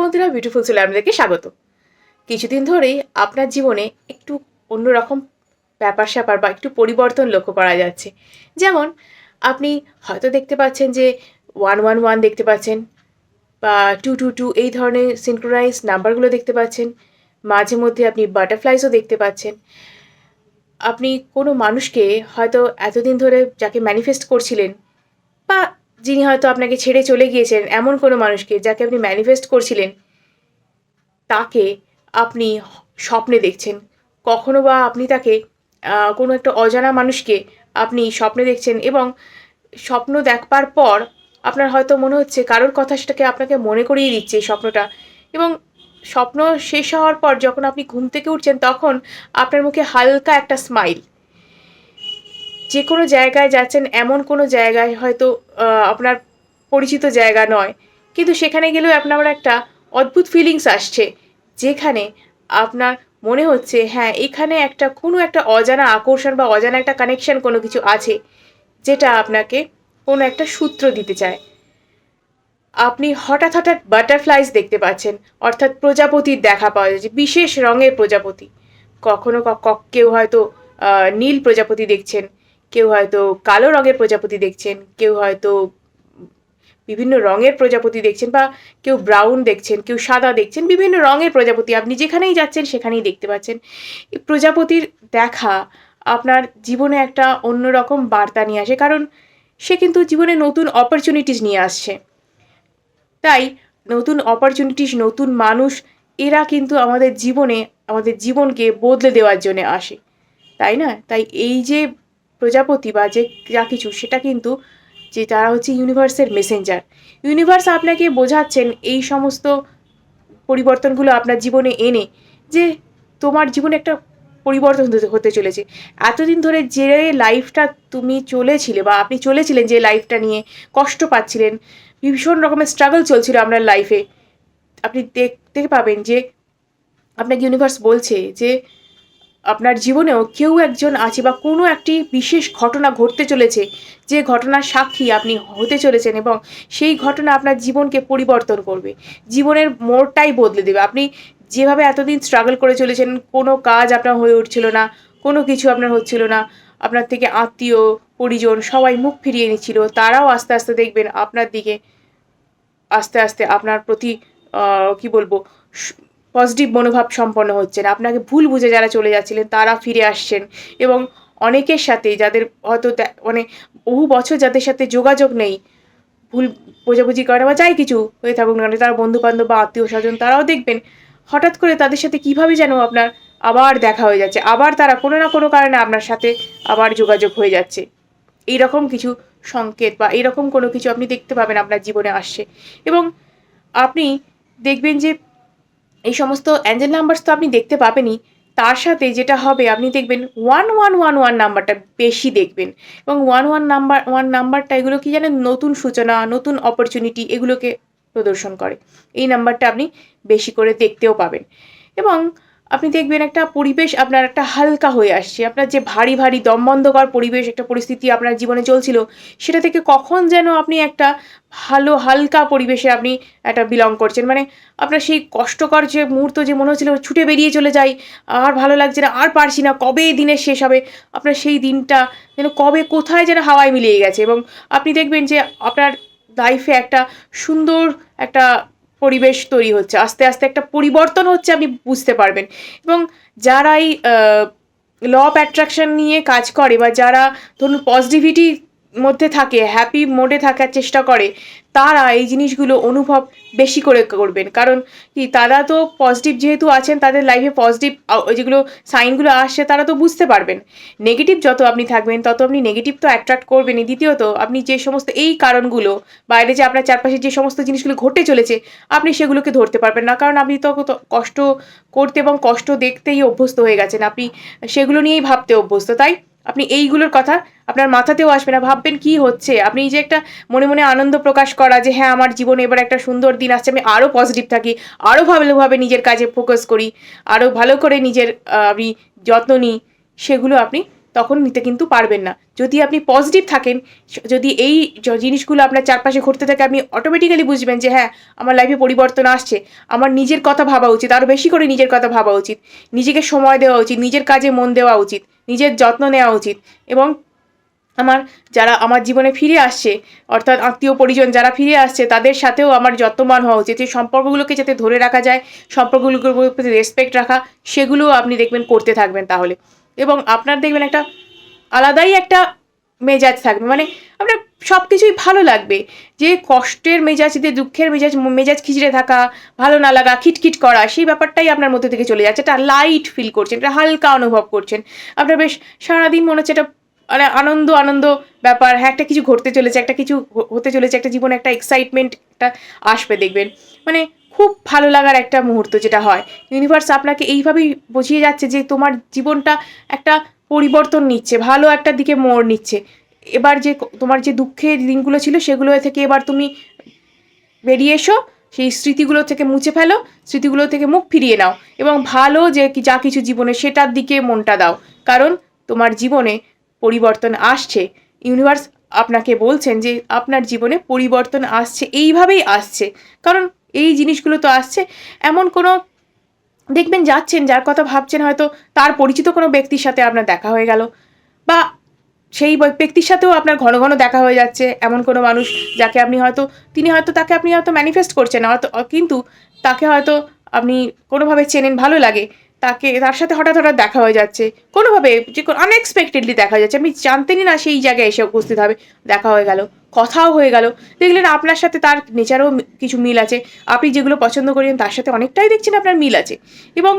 বন্ধুরা বিউটিফুল সোলে আপনাদেরকে স্বাগত। কিছুদিন ধরেই আপনার জীবনে একটু অন্যরকম ব্যাপার স্যাপার বা একটু পরিবর্তন লক্ষ্য করা যাচ্ছে। যেমন, আপনি হয়তো দেখতে পাচ্ছেন যে ওয়ান ওয়ান ওয়ান দেখতে পাচ্ছেন বা টু টু টু এই ধরনের সিনক্রোনাইজ নাম্বারগুলো দেখতে পাচ্ছেন। মাঝে মধ্যে আপনি বাটারফ্লাইজও দেখতে পাচ্ছেন। আপনি কোনো মানুষকে হয়তো এতদিন ধরে যাকে ম্যানিফেস্ট করছিলেন বা যিনি হয়তো আপনাকে ছেড়ে চলে গিয়েছেন এমন কোনো মানুষকে যাকে আপনি ম্যানিফেস্ট করছিলেন, তাকে আপনি স্বপ্নে দেখছেন। কখনো বা আপনি তাকে কোনো একটা অজানা মানুষকে আপনি স্বপ্নে দেখছেন এবং স্বপ্ন দেখবার পর আপনার হয়তো মনে হচ্ছে কারোর কথা সেটাকে আপনাকে মনে করিয়ে দিচ্ছে স্বপ্নটা এবং স্বপ্ন শেষ হওয়ার পর যখন আপনি ঘুম থেকে উঠছেন তখন আপনার মুখে হালকা একটা স্মাইল যে কোনো জায়গায় যাচ্ছেন, এমন কোনো জায়গায় হয়তো আপনার পরিচিত জায়গা নয়। কিন্তু সেখানে গেলেও আপনার একটা অদ্ভুত ফিলিংস আসছে, যেখানে আপনার মনে হচ্ছে হ্যাঁ এখানে একটা কোনো একটা অজানা আকর্ষণ বা অজানা একটা কানেকশন কোনো কিছু আছে, যেটা আপনাকে কোনো একটা সূত্র দিতে চায়। আপনি হঠাৎ হঠাৎ বাটারফ্লাইজ দেখতে পাচ্ছেন, অর্থাৎ প্রজাপতির দেখা পাওয়া যাচ্ছে, বিশেষ রঙের প্রজাপতি। কখনো কেউ হয়তো নীল প্রজাপতি দেখছেন কেউ হয়তো কালো রঙের প্রজাপতি দেখছেন, কেউ হয়তো বিভিন্ন রঙের প্রজাপতি দেখছেন বা কেউ ব্রাউন দেখছেন, কেউ সাদা দেখছেন, বিভিন্ন রঙের প্রজাপতি। আপনি যেখানেই যাচ্ছেন, সেখানেই দেখতে পাচ্ছেন। এই প্রজাপতির দেখা আপনার জীবনে একটা অন্যরকম বার্তা নিয়ে আসে, কারণ সে কিন্তু জীবনে নতুন অপরচুনিটিস নিয়ে আসছে। তাই নতুন অপরচুনিটিস নতুন মানুষ, এরা কিন্তু আমাদের জীবনে, আমাদের জীবনকে বদলে দেওয়ার জন্য আসে। তাই না? তাই এই যে প্রজাপতি বা যে যা কিছু, সেটা কিন্তু যে তারা হচ্ছে ইউনিভার্সের মেসেঞ্জার ইউনিভার্স আপনাকে বোঝাচ্ছেন এই সমস্ত পরিবর্তনগুলো আপনার জীবনে এনে যে তোমার জীবনে একটা পরিবর্তন হতে- চলেছে। এতদিন ধরে যে লাইফটা তুমি চলেছিলে বা আপনি চলেছিলেন যে লাইফটা নিয়ে, কষ্ট পাচ্ছিলেন, ভীষণ রকমের স্ট্রাগল চলছিল আপনার লাইফে আপনি দেখতে পাবেন যে আপনাকে ইউনিভার্স বলছে যে আপনার জীবনেও কেউ একজন আছে বা কোনো একটি বিশেষ ঘটনা ঘটতে চলেছে, যে ঘটনার সাক্ষী আপনি হতে চলেছেন এবং সেই ঘটনা আপনার জীবনকে পরিবর্তন করবে, জীবনের মোড়টাই বদলে দেবে। আপনি যেভাবে এতদিন স্ট্রাগল করে চলেছেন, কোনো কাজ আপনার হয়ে উঠছিল না, কোনো কিছু আপনার হচ্ছিল না, আপনার থেকে আত্মীয়, পরিজন সবাই মুখ ফিরিয়ে নিচ্ছিল, তারাও আস্তে আস্তে দেখবেন আপনার দিকে আস্তে আস্তে আপনার প্রতি কি বলব পজিটিভ মনোভাব সম্পন্ন হচ্ছেন। আপনাকে ভুল বুঝে যারা চলে যাচ্ছিলেন, তারা ফিরে আসছেন এবং অনেকের সাথে যাদের হয়তো মানে বহু বছর যাদের সাথে যোগাযোগ নেই, ভুল বোঝাবুঝি করে বা যাই কিছু হয়ে থাকুক না তারা বন্ধু বান্ধব বা আত্মীয় স্বজন তারাও দেখবেন হঠাৎ করে তাদের সাথে কীভাবে যেন আপনার আবার দেখা হয়ে যাচ্ছে। আবার তারা কোনো না কোনো কারণে আপনার সাথে আবার যোগাযোগ হয়ে যাচ্ছে। এইরকম কিছু সংকেত বা এরকম কোনো কিছু আপনি দেখতে পাবেন আপনার জীবনে আসছে। এবং আপনি দেখবেন যে এই সমস্ত অ্যাঞ্জেল নাম্বারস তো আপনি দেখতে পাবেনই। তার সাথে যেটা হবে, আপনি দেখবেন ওয়ান ওয়ান ওয়ান ওয়ান নাম্বারটা বেশি দেখবেন। এবং ওয়ান ওয়ান নাম্বার ওয়ান নাম্বারটা এগুলো কি জানেন? নতুন সূচনা, নতুন অপরচুনিটি এগুলোকে প্রদর্শন করে। এই নাম্বারটা আপনি বেশি করে দেখতেও পাবেন। এবং আপনি দেখবেন একটা পরিবেশ আপনার একটা হালকা হয়ে আসছে। আপনার যে ভারী ভারী, দমবন্ধকর পরিবেশ, একটা পরিস্থিতি আপনার জীবনে চলছিল, সেটা থেকে কখন যেন আপনি একটা ভালো, হালকা পরিবেশে আপনি একটা বিলং করছেন। মানে আপনার সেই কষ্টকর যে মুহূর্ত যে মনে হচ্ছিল, ছুটে বেরিয়ে চলে যাই, আর ভালো লাগছে না, আর পারছি না, কবে দিনের শেষ হবে? আপনার সেই দিনটা যেন কবে, কোথায় যেন হাওয়ায় মিলিয়ে গেছে। এবং আপনি দেখবেন যে আপনার লাইফে একটা সুন্দর একটা পরিবেশ তৈরি হচ্ছে। আস্তে আস্তে একটা পরিবর্তন হচ্ছে আপনি বুঝতে পারবেন। এবং যারা এই ল অফ অ্যাট্রাকশন নিয়ে কাজ করে বা যারা ধরুন পজিটিভিটি মধ্যে থাকে হ্যাপি মোডে থাকার চেষ্টা করে, তারা এই জিনিসগুলো অনুভব বেশি করে করবেন। কারণ কি, তারা তো পজিটিভ যেহেতু আছেন, তাদের লাইফে পজিটিভ যেগুলো সাইনগুলো আসছে, তারা তো বুঝতে পারবেন। নেগেটিভ যত আপনি থাকবেন, তত আপনি নেগেটিভ তো অ্যাট্রাক্ট করবেনই। দ্বিতীয়ত, আপনি যে সমস্ত, এই কারণগুলো, বাইরে যে আপনার চারপাশে যে সমস্ত জিনিসগুলো ঘটে চলেছে, আপনি সেগুলোকে ধরতে পারবেন না। কারণ আপনি তো কষ্ট করতে এবং কষ্ট দেখতেই অভ্যস্ত হয়ে গেছেন। আপনি সেগুলো নিয়েই ভাবতে অভ্যস্ত। তাই আপনি এইগুলোর কথা আপনার মাথাতেও আসবে না, ভাববেন কি হচ্ছে? আপনি যে একটা মনে মনে আনন্দ প্রকাশ করা যে হ্যাঁ আমার জীবনে এবার একটা সুন্দর দিন আসছে, আমি আরও পজিটিভ থাকি আরও ভালোভাবে নিজের কাজে ফোকাস করি আরও ভালো করে নিজের আমি যত্ন নিই, সেগুলো আপনি তখন নিতে কিন্তু পারবেন না। যদি আপনি পজিটিভ থাকেন, যদি এই জিনিসগুলো আপনার চারপাশে ঘটতে থাকে, আপনি অটোমেটিক্যালি বুঝবেন যে হ্যাঁ আমার লাইফে পরিবর্তন আসছে, আমার নিজের কথা ভাবা উচিত আরও বেশি করে নিজের কথা ভাবা উচিত, নিজেকে সময় দেওয়া উচিত, নিজের কাজে মন দেওয়া উচিত। নিজের যত্ন নেওয়া উচিত। এবং আমার যারা আমার জীবনে ফিরে আসছে, অর্থাৎ আত্মীয় পরিজন যারা ফিরে আসছে, তাদের সাথেও আমার যত্নবান হওয়া উচিত। এই সম্পর্কগুলোকে যাতে ধরে রাখা যায় সম্পর্কগুলোর প্রতি রেসপেক্ট রাখা, সেগুলোও আপনি দেখবেন করতে থাকবেন তাহলে। এবং আপনার দেখবেন একটা আলাদাই একটা মেজাজ থাকবে। মানে আপনার সব কিছুই ভালো লাগবে। যে কষ্টের মেজাজ, যে দুঃখের মেজাজ মেজাজ খিচড়ে থাকা, ভালো না লাগা, খিটখিট করা, সেই ব্যাপারটাই আপনার মধ্যে থেকে চলে যাচ্ছে। একটা লাইট ফিল করছেন, একটা হালকা অনুভব করছেন। আপনার বেশ সারাদিন মনে হচ্ছে একটা মানে আনন্দ আনন্দ ব্যাপার। হ্যাঁ একটা কিছু ঘটতে চলেছে, একটা কিছু হতে চলেছে, একটা জীবনে একটা এক্সাইটমেন্ট একটা আসবে দেখবেন। মানে খুব ভালো লাগার একটা মুহূর্ত যেটা হয়। ইউনিভার্স আপনাকে এইভাবেই বুঝিয়ে যাচ্ছে যে তোমার জীবনটা একটা পরিবর্তন নিচ্ছে, ভালো একটা দিকে মোড় নিচ্ছে। এবার যে তোমার যে দুঃখের দিনগুলো ছিল সেগুলো থেকে এবার তুমি বেরিয়ে এসো, সেই স্মৃতিগুলো থেকে মুছে ফেলো, স্মৃতিগুলো থেকে মুখ ফিরিয়ে নাও এবং ভালো যে যা কিছু জীবনে সেটার দিকে মনটা দাও। কারণ তোমার জীবনে পরিবর্তন আসছে। ইউনিভার্স আপনাকে বলছেন যে আপনার জীবনে পরিবর্তন আসছে, এইভাবেই আসছে। কারণ এই জিনিসগুলো তো আসছে। এমন কোনো দেখবেন যাচ্ছেন, যার কথা ভাবছেন, হয়তো তার পরিচিত কোনো ব্যক্তির সাথে আপনার দেখা হয়ে গেল। বা সেই ব্যক্তির সাথেও আপনার ঘন ঘন দেখা হয়ে যাচ্ছে এমন কোনো মানুষ যাকে আপনি হয়তো, তিনি হয়তো তাকে আপনি হয়তো ম্যানিফেস্ট করছেন হয়তো, কিন্তু তাকে হয়তো আপনি কোনোভাবে চেনেন, ভালো লাগে। তাকে, তার সাথে হঠাৎ হঠাৎ দেখা হয়ে যাচ্ছে। কোনোভাবে যে কোনো আনএক্সপেক্টেডলি দেখা যাচ্ছে। আপনি জানতেনই না সেই জায়গায় এসে উপস্থিত হবে, দেখা হয়ে গেল। কথাও হয়ে গেল। দেখলেন আপনার সাথে তার নেচারও কিছু মিল আছে। আপনি যেগুলো পছন্দ করেন তার সাথে অনেকটাই দেখছেন আপনার মিল আছে। এবং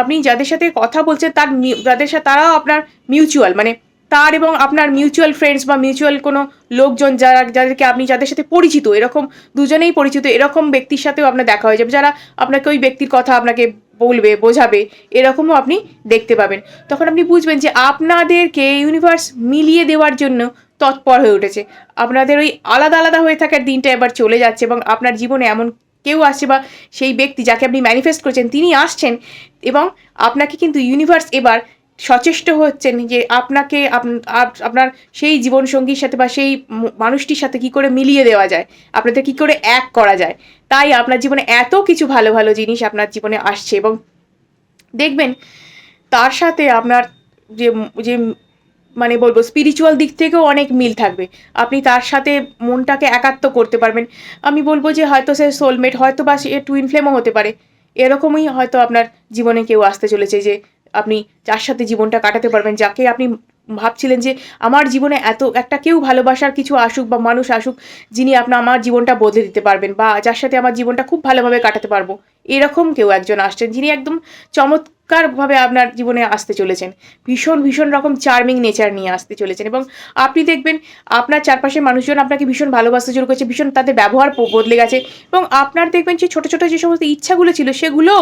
আপনি যাদের সাথে কথা বলছেন তার যাদের সাথে তারাও আপনার মিউচুয়াল মানে তার এবং আপনার মিউচুয়াল ফ্রেন্ডস বা মিউচুয়াল কোনো লোকজন যারা যাদেরকে আপনি যাদের সাথে পরিচিত, এরকম দুজনেই পরিচিত, এরকম ব্যক্তির সাথেও আপনার দেখা হয়ে যাবে। যারা আপনাকে ওই ব্যক্তির কথা আপনাকে বলবে, বোঝাবে, এরকমও আপনি দেখতে পাবেন। তখন আপনি বুঝবেন যে আপনাদেরকে ইউনিভার্স মিলিয়ে দেওয়ার জন্য তৎপর হয়ে উঠেছে। আপনাদের ওই আলাদা আলাদা হয়ে থাকার দিনটা এবার চলে যাচ্ছে এবং আপনার জীবনে এমন কেউ আসছে বা সেই ব্যক্তি যাকে আপনি ম্যানিফেস্ট করেছেন, তিনি আসছেন এবং আপনাকে কিন্তু ইউনিভার্স এবার সচেষ্ট হচ্ছেন যে আপনাকে আপ- আপ- আপনার সেই জীবনসঙ্গীর সাথে বা সেই মানুষটির সাথে কি করে মিলিয়ে দেওয়া যায়, আপনাদের কি করে এক করা যায়। তাই আপনার জীবনে এত কিছু ভালো ভালো জিনিস আপনার জীবনে আসছে এবং দেখবেন তার সাথে আপনার যে যে মানে বলব স্পিরিচুয়াল দিক থেকেও অনেক মিল থাকবে। আপনি তার সাথে মনটাকে একাত্ম করতে পারবেন। আমি বলব যে হয়তো সে সোলমেট হয়তো বা সে টুইন ফ্লেমও হতে পারে। এরকমই হয়তো আপনার জীবনে কেউ আসতে চলেছে যে আপনি যার সাথে জীবনটা কাটাতে পারবেন, যাকে আপনি ভাবছিলেন যে আমার জীবনে এত, একটা কেউ ভালোবাসার কিছু আসুক বা মানুষ আসুক, যিনি আপনার আমার জীবনটা বদলে দিতে পারবেন বা যার সাথে আমার জীবনটা খুব ভালোভাবে কাটাতে পারব। এরকম কেউ একজন আসছেন যিনি একদম চমৎকারভাবে আপনার জীবনে আসতে চলেছেন। ভীষণ ভীষণ রকম চার্মিং নেচার নিয়ে আসতে চলেছেন এবং আপনি দেখবেন আপনার চারপাশের মানুষজন আপনাকে ভীষণ ভালোবাসতে শুরু করেছে, ভীষণ তাদের ব্যবহার বদলে গেছে এবং আপনার দেখবেন যে ছোটো ছোটো যে সমস্ত ইচ্ছাগুলো ছিল সেগুলো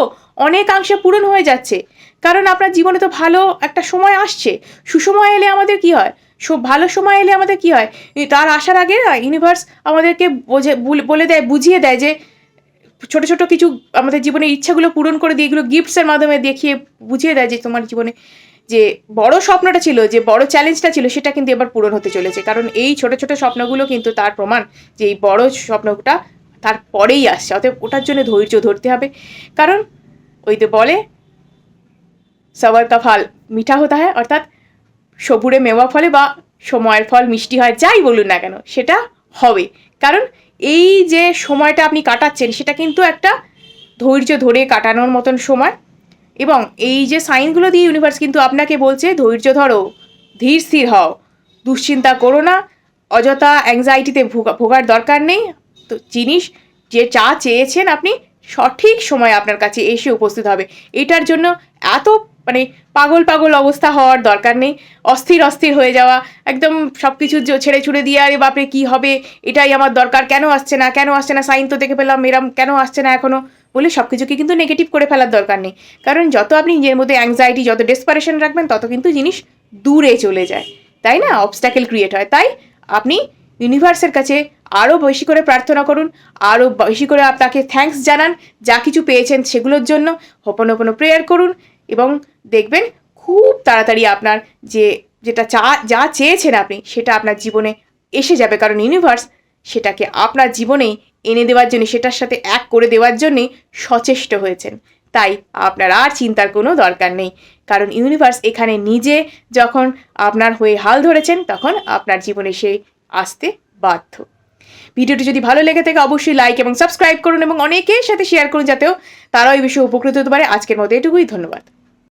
অনেকাংশে পূরণ হয়ে যাচ্ছে। কারণ আপনার জীবনে তো ভালো একটা সময় আসছে। সুসময় এলে আমাদের কি হয়? সব ভালো সময় এলে আমাদের কি হয়? তার আসার আগে না ইউনিভার্স আমাদেরকে বোঝে বলে দেয়, বুঝিয়ে দেয় যে ছোট ছোট কিছু আমাদের জীবনের ইচ্ছাগুলো পূরণ করে দিয়ে এগুলো গিফটসের মাধ্যমে দেখিয়ে বুঝিয়ে দেয় যে তোমার জীবনে যে বড় স্বপ্নটা ছিল, যে বড় চ্যালেঞ্জটা ছিল, সেটা কিন্তু এবার পূরণ হতে চলেছে। কারণ এই ছোট ছোট স্বপ্নগুলো কিন্তু তার প্রমাণ যে এই বড় স্বপ্নটা তার পরেই আসছে। অতএব ওটার জন্য ধৈর্য ধরতে হবে। কারণ ওই তো বলে, সবার কা ফল মিঠা হতে হয় অর্থাৎ সবুরে মেওয়া ফলে বা সময়ের ফল মিষ্টি হয়, যাই বলুন না কেন, সেটা হবে। কারণ এই যে সময়টা আপনি কাটাচ্ছেন, সেটা কিন্তু একটা ধৈর্য ধরে কাটানোর মতন সময়। এবং এই যে সাইনগুলো দিয়ে ইউনিভার্স কিন্তু আপনাকে বলছে, ধৈর্য ধরো, ধীর স্থির হও, দুশ্চিন্তা করো না, অযথা অ্যাংজাইটিতে ভোগা- ভোগার দরকার নেই। তো জিনিস যে চা চেয়েছেন আপনি, সঠিক সময় আপনার কাছে এসে উপস্থিত হবে। এটার জন্য এত মানে পাগল পাগল অবস্থা হওয়ার দরকার নেই। অস্থির অস্থির হয়ে যাওয়া, একদম সব কিছু ছেড়ে ছুড়ে দিয়ে, আরে বাপরে, কি হবে? এটাই আমার দরকার। কেন আসছে না? কেন আসছে না? সাইন তো দেখে পেলাম এরম কেন আসছে না এখনও বলে সব কিছুকে কিন্তু নেগেটিভ করে ফেলার দরকার নেই। কারণ যত আপনি নিজের মধ্যে অ্যাংজাইটি যত ডেসপারেশন রাখবেন, তত কিন্তু জিনিস দূরে চলে যায়। তাই না? অবস্ট্যাকেল ক্রিয়েট হয়। তাই আপনি ইউনিভার্সের কাছে আরও বেশি করে প্রার্থনা করুন আরও বেশি করে আপনাকে থ্যাঙ্কস জানান, যা কিছু পেয়েছেন সেগুলোর জন্য হোপন হোপনো প্রেয়ার করুন এবং দেখবেন খুব তাড়াতাড়ি আপনার যে, যেটা চা, যা চেয়েছেন আপনি, সেটা আপনার জীবনে এসে যাবে। কারণ ইউনিভার্স সেটাকে আপনার জীবনেই এনে দেওয়ার জন্য, সেটার সাথে এক করে দেওয়ার জন্যে সচেষ্ট হয়েছেন। তাই আপনার আর চিন্তার কোনো দরকার নেই। কারণ ইউনিভার্স এখানে নিজে যখন আপনার হয়ে হাল ধরেছেন, তখন আপনার জীবনে সে আসতে বাধ্য। ভিডিওটি যদি ভালো লেগে থাকে, অবশ্যই লাইক এবং সাবস্ক্রাইব করুন এবং অনেকের সাথে শেয়ার করুন, যাতেও তারাও এই বিষয়ে উপকৃত হতে পারে। আজকের মতো এটুকুই, ধন্যবাদ।